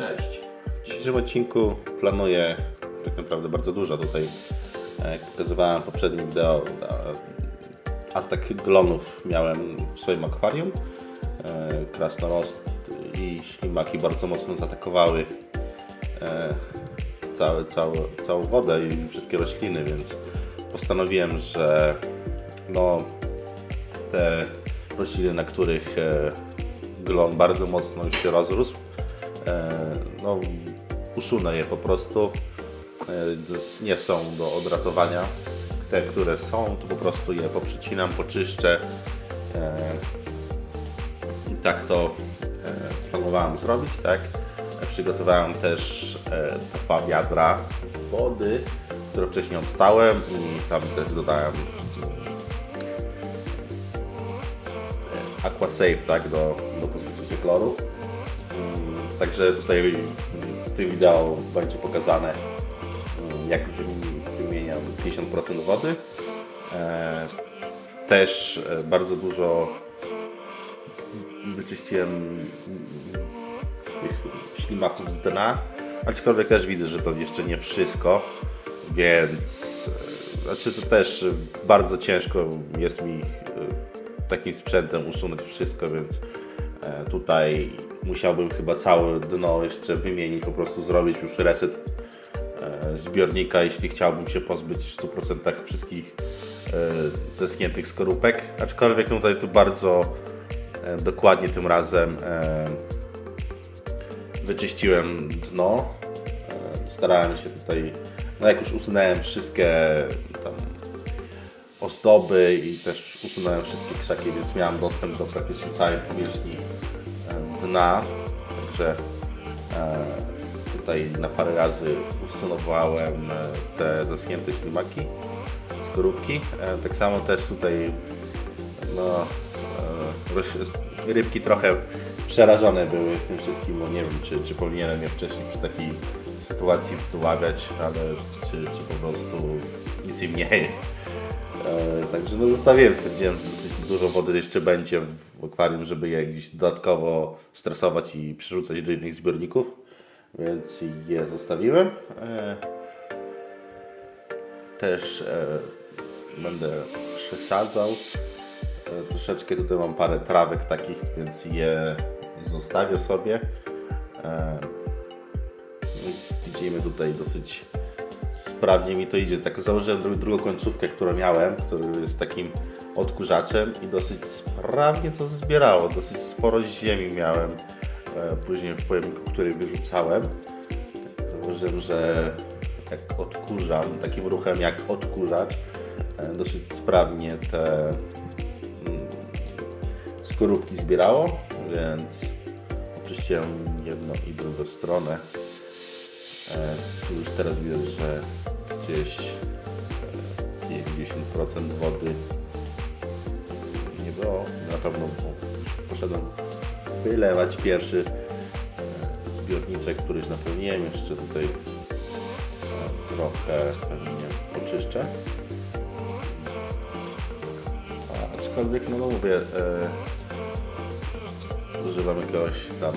Cześć. W dzisiejszym odcinku planuję tak naprawdę bardzo dużo tutaj. e, Jak pokazywałem w poprzednim wideo, e, atak glonów miałem w swoim akwarium. E, Krasnorost i ślimaki bardzo mocno zaatakowały całe, całe, całą wodę i wszystkie rośliny, więc postanowiłem, że no, te rośliny, na których glon bardzo mocno już się rozrósł, no, usunę je po prostu. E, nie są do odratowania. Te, które są, to po prostu je poprzecinam, poczyszczę. E, I tak to e, planowałem zrobić, tak? Przygotowałem też dwa wiadra wody, które wcześniej odstałem i tam też dodałem e, Aquasave, tak, do, do pozbycia się. Także tutaj w tym wideo będzie pokazane mm, jak wymi- wymieniam 50% wody. E, Też e, bardzo dużo wyczyściłem mm, tych ślimaków z dna, aczkolwiek też widzę, że to jeszcze nie wszystko, więc e, znaczy to też bardzo ciężko jest mi takim sprzętem usunąć wszystko, więc tutaj musiałbym chyba całe dno jeszcze wymienić, po prostu zrobić już reset e, zbiornika, jeśli chciałbym się pozbyć w 100% wszystkich e, zeschniętych skorupek. Aczkolwiek tutaj tu bardzo e, dokładnie tym razem e, wyczyściłem dno. E, Starałem się tutaj, no jak już usunąłem wszystkie tam ozdoby i też usunąłem wszystkie krzaki, więc miałem dostęp do praktycznie całej powierzchni e, dna. Także e, tutaj na parę razy usunowałem e, te zaschnięte ślimaki, skorupki. E, Tak samo też tutaj no, rybki trochę przerażone były tym wszystkim, bo nie wiem, czy, czy powinienem je wcześniej przy takiej sytuacji wyławiać, ale czy, czy po prostu nic im nie jest. E, Także no zostawiłem, stwierdziłem, że dosyć dużo wody jeszcze będzie w akwarium, żeby je gdzieś dodatkowo stresować i przerzucać do innych zbiorników, więc je zostawiłem. E, Też e, będę przesadzał. Troszeczkę tutaj mam parę trawek takich, więc je zostawię sobie. Widzimy tutaj dosyć sprawnie mi to idzie. Tak założyłem dru- drugą końcówkę, którą miałem, który jest takim odkurzaczem i dosyć sprawnie to zbierało. Dosyć sporo ziemi miałem e, później w pojemniku, który wyrzucałem. Tak założyłem, że jak odkurzam, takim ruchem jak odkurzacz, e, dosyć sprawnie te mm, skorupki zbierało, więc oczyściłem jedną i drugą stronę. E, Tu już teraz widać, że gdzieś e, 50% wody nie było. Na pewno poszedłem wylewać pierwszy e, zbiorniczek, który już napełniłem. Jeszcze tutaj e, trochę pewnie poczyszczę. Aczkolwiek, no, no mówię, e, używam jakiegoś tam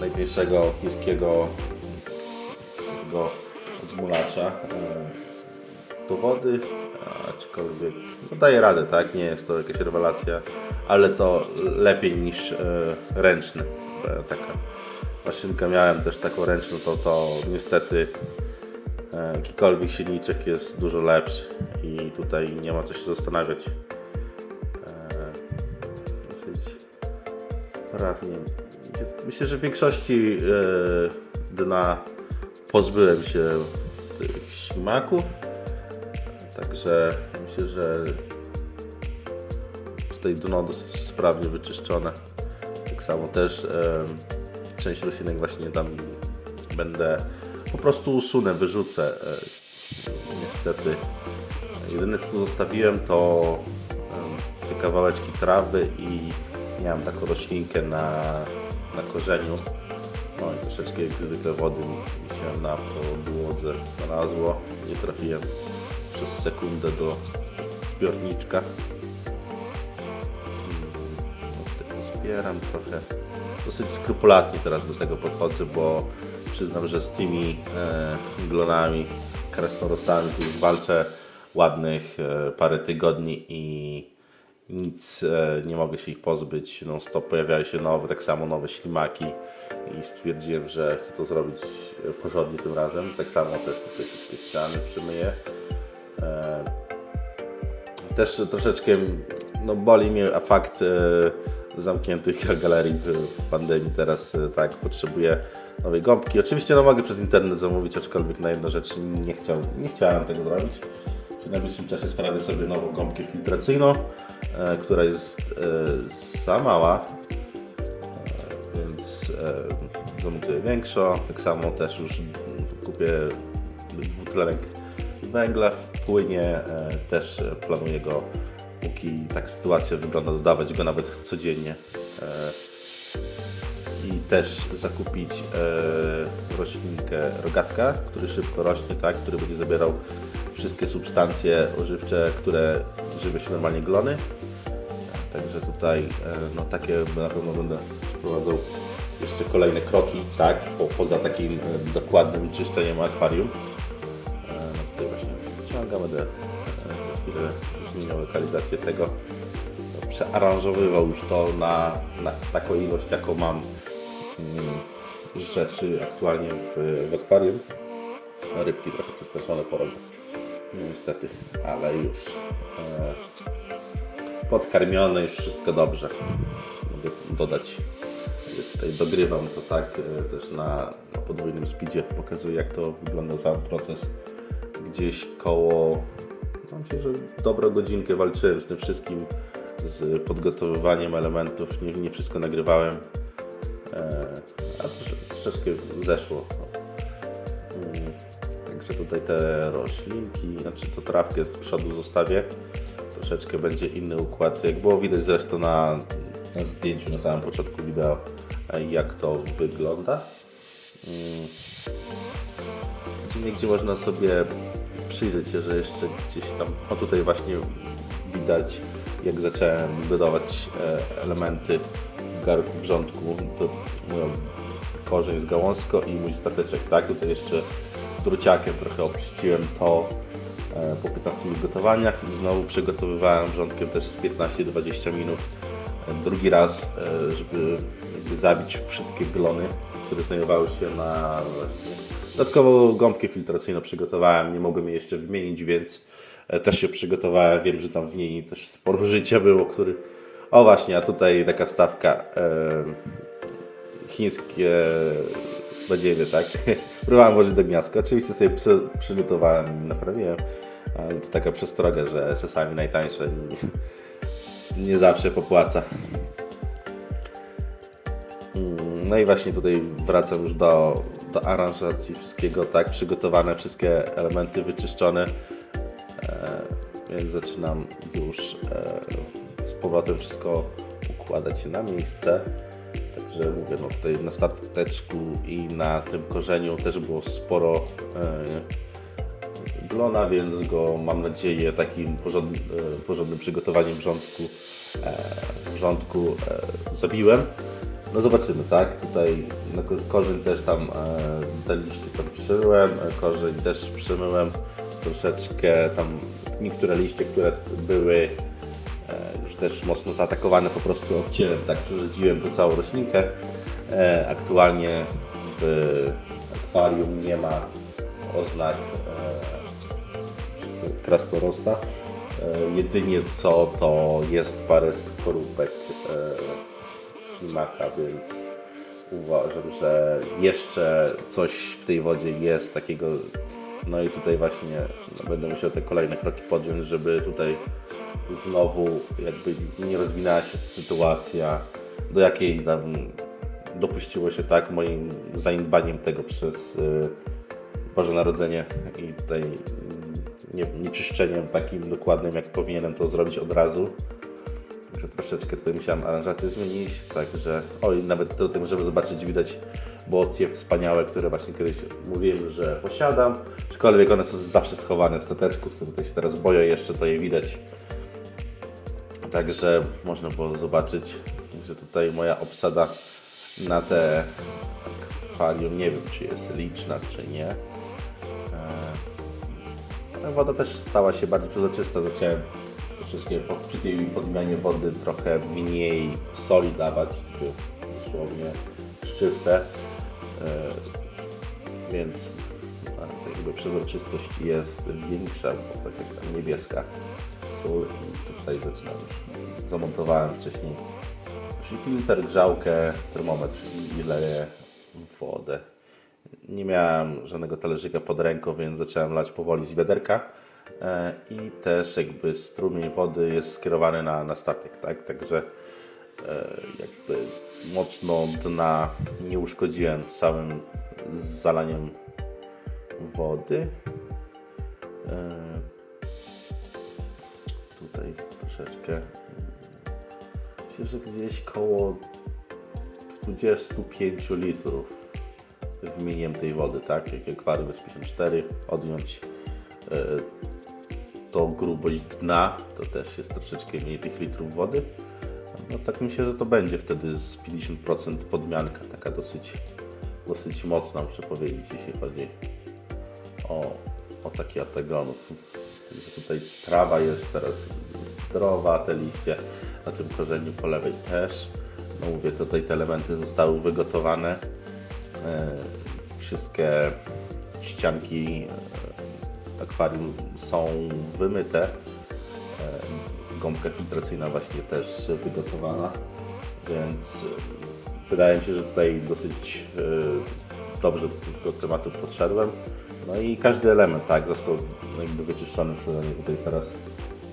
najmniejszego chińskiego takiego odmulacza e, do wody, aczkolwiek no daje radę, tak? Nie jest to jakaś rewelacja, ale to lepiej niż e, ręczny. Taka maszynka miałem też taką ręczną, to, to niestety e, jakikolwiek silniczek jest dużo lepszy i tutaj nie ma co się zastanawiać. Dosyć sprawnie. Myślę, że w większości dna pozbyłem się tych ślimaków. Także myślę, że tutaj dno dosyć sprawnie wyczyszczone. Tak samo też część roślinek właśnie tam będę po prostu usunę, wyrzucę. E, niestety. Jedyne co tu zostawiłem to te kawałeczki trawy i miałem taką roślinkę na, na korzeniu. No i troszeczkę zwykle wody mi się na podłodze znalazło. Nie trafiłem przez sekundę do zbiorniczka. Mm, no, tylko zbieram trochę dosyć skrupulatnie teraz do tego podchodzę, bo przyznam, że z tymi e, glonami, już walczę ładnych e, parę tygodni i nic, e, nie mogę się ich pozbyć. Non stop pojawiają się nowe, tak samo nowe ślimaki i stwierdziłem, że chcę to zrobić e, porządnie tym razem. Tak samo też tutaj wszystkie ściany przymyję. E, też troszeczkę no, boli mnie fakt e, zamkniętych galerii w, pandemii. Teraz tak potrzebuję nowej gąbki. Oczywiście no, mogę przez internet zamówić, aczkolwiek na jedną rzecz nie, chciał, nie chciałem tego zrobić. W najbliższym czasie sprawię sobie nową gąbkę filtracyjną, e, która jest e, za mała, e, więc e, zamontuję większą. Tak samo też już kupię dwutlenek węgla w płynie. E, też planuję go, póki tak sytuacja wygląda, dodawać go nawet codziennie. E, i też zakupić e, roślinkę rogatka, który szybko rośnie, tak, który będzie zabierał wszystkie substancje ożywcze, które żywią się normalnie glony. Także tutaj e, no, takie na pewno będę przeprowadzał jeszcze kolejne kroki, tak, po, poza takim e, dokładnym czyszczeniem akwarium. No, tutaj właśnie wyciągam, będę chwilę zmieniał lokalizację tego przearanżowywał już to na, na taką ilość, jaką mam mm, rzeczy aktualnie w, w akwarium. Rybki trochę przestraszone. No niestety, ale już e, podkarmione, już wszystko dobrze. Mogę dodać, tutaj dogrywam to tak e, też na, na podwójnym speedzie. Pokazuję jak to wygląda cały proces. Gdzieś koło, mam się, że dobrą godzinkę walczyłem z tym wszystkim z podgotowywaniem elementów. Nie, nie wszystko nagrywałem, e, a trosze, troszeczkę zeszło. Także tutaj te roślinki, znaczy to trawkę z przodu zostawię. Troszeczkę będzie inny układ. Jak było widać zresztą na, na zdjęciu na samym początku wideo, e, jak to wygląda. Mm. Gdzie, gdzie można sobie przyjrzeć się, że jeszcze gdzieś tam, o tutaj właśnie widać jak zacząłem budować e, elementy w garku, w rządku, to mówią, korzeń z gałązko i mój stateczek, tak? Tutaj jeszcze druciakiem trochę obczyściłem to e, po 15 minut gotowaniach i znowu przygotowywałem wrzątkiem też z 15-20 minut e, drugi raz, e, żeby zabić wszystkie glony, które znajdowały się na właśnie. Dodatkowo gąbkę filtracyjną przygotowałem, nie mogłem jej jeszcze wymienić, więc też się przygotowałem. Wiem, że tam w niej też sporo życia było, który... O właśnie, a tutaj taka wstawka chińskie badziewie, tak? Próbowałem włożyć do gniazdka. Oczywiście sobie przygotowałem i naprawiłem, ale to taka przestroga, że czasami najtańsze nie, nie zawsze popłaca. Mm, No i właśnie tutaj wracam już do, do aranżacji wszystkiego, tak, przygotowane wszystkie elementy wyczyszczone, e, więc zaczynam już e, z powrotem wszystko układać się na miejsce. Także mówię, no tutaj na stateczku i na tym korzeniu też było sporo e, glona, więc go mam nadzieję takim porządnym, e, porządnym przygotowaniem wrzątku, e, wrzątku e, zabiłem. No zobaczymy, tak? Tutaj no, ko- korzeń też tam, e, te liście tam przymyłem, e, korzeń też przymyłem troszeczkę tam niektóre liście, które były już też mocno zaatakowane, po prostu obcięłem, tak? Przerzuciłem to całą roślinkę. E, aktualnie w akwarium nie ma oznak e, krasnorosta. E, jedynie co to jest parę skorupek e, ślimaka, więc uważam, że jeszcze coś w tej wodzie jest takiego. No i tutaj właśnie będę musiał te kolejne kroki podjąć, żeby tutaj znowu jakby nie rozwinęła się sytuacja, do jakiej tam dopuściło się tak moim zaniedbaniem tego przez y, Boże Narodzenie i tutaj mm, nie, nie czyszczeniem takim dokładnym, jak powinienem to zrobić od razu. Także troszeczkę tutaj musiałem aranżację zmienić, także oj, nawet tutaj możemy zobaczyć, widać bocje wspaniałe, które właśnie kiedyś mówiłem, że posiadam, aczkolwiek one są zawsze schowane w stateczku, tylko tutaj się teraz boję jeszcze, to je widać. Także można było zobaczyć, że tutaj moja obsada na te akwarium. Nie wiem, czy jest liczna, czy nie. E, woda też stała się bardziej przezroczysta. Zacząłem troszeczkę po, przy tej podmianie wody trochę mniej soli dawać, czy dosłownie szczyptę. E, więc tak jakby przezroczystość jest większa, bo to tam niebieska i tutaj zaczynam już zamontowałem wcześniej filtr, grzałkę, termometr i leję wodę. Nie miałem żadnego talerzyka pod ręką, więc zacząłem lać powoli z wiaderka e, i też jakby strumień wody jest skierowany na, na statek, tak? Także e, jakby mocno dna nie uszkodziłem samym zalaniem wody. Tutaj troszeczkę myślę, że gdzieś koło 25 litrów wymieniłem tej wody, tak? Jak akwarium jest 54, odjąć e, tą grubość dna, to też jest troszeczkę mniej tych litrów wody. No tak myślę, że to będzie wtedy z 50% podmianka, taka dosyć, dosyć mocna, muszę powiedzieć, jeśli chodzi o, o taki atak glonów. Także Tutaj trawa jest teraz zdrowa, te liście na tym korzeniu po lewej też. No mówię, tutaj te elementy zostały wygotowane. E, wszystkie ścianki e, akwarium są wymyte. E, gąbka filtracyjna właśnie też wygotowana, więc wydaje mi się, że tutaj dosyć dobrze do tematu podszedłem. No i każdy element, tak, został jakby wyczyszczony przeze mnie tutaj teraz.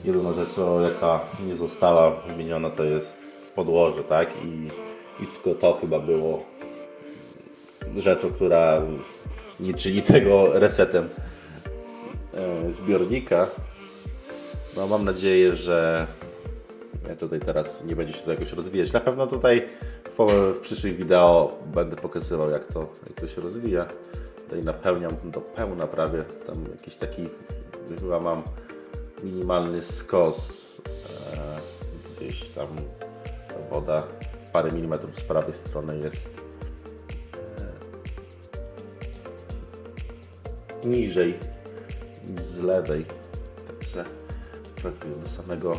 Jedyna rzecz, o, jaka nie została wymieniona, to jest podłoże, tak, i, i tylko to chyba było rzeczą, która nie czyni tego resetem e, zbiornika. No mam nadzieję, że tutaj teraz nie będzie się to jakoś rozwijać. Na pewno tutaj w, w przyszłych wideo będę pokazywał jak to, jak to się rozwija. Tutaj napełniam do pełna prawie. Tam jakiś taki chyba mam minimalny skos. E, gdzieś tam ta woda parę milimetrów z prawej strony jest e, niżej niż z lewej. Także do samego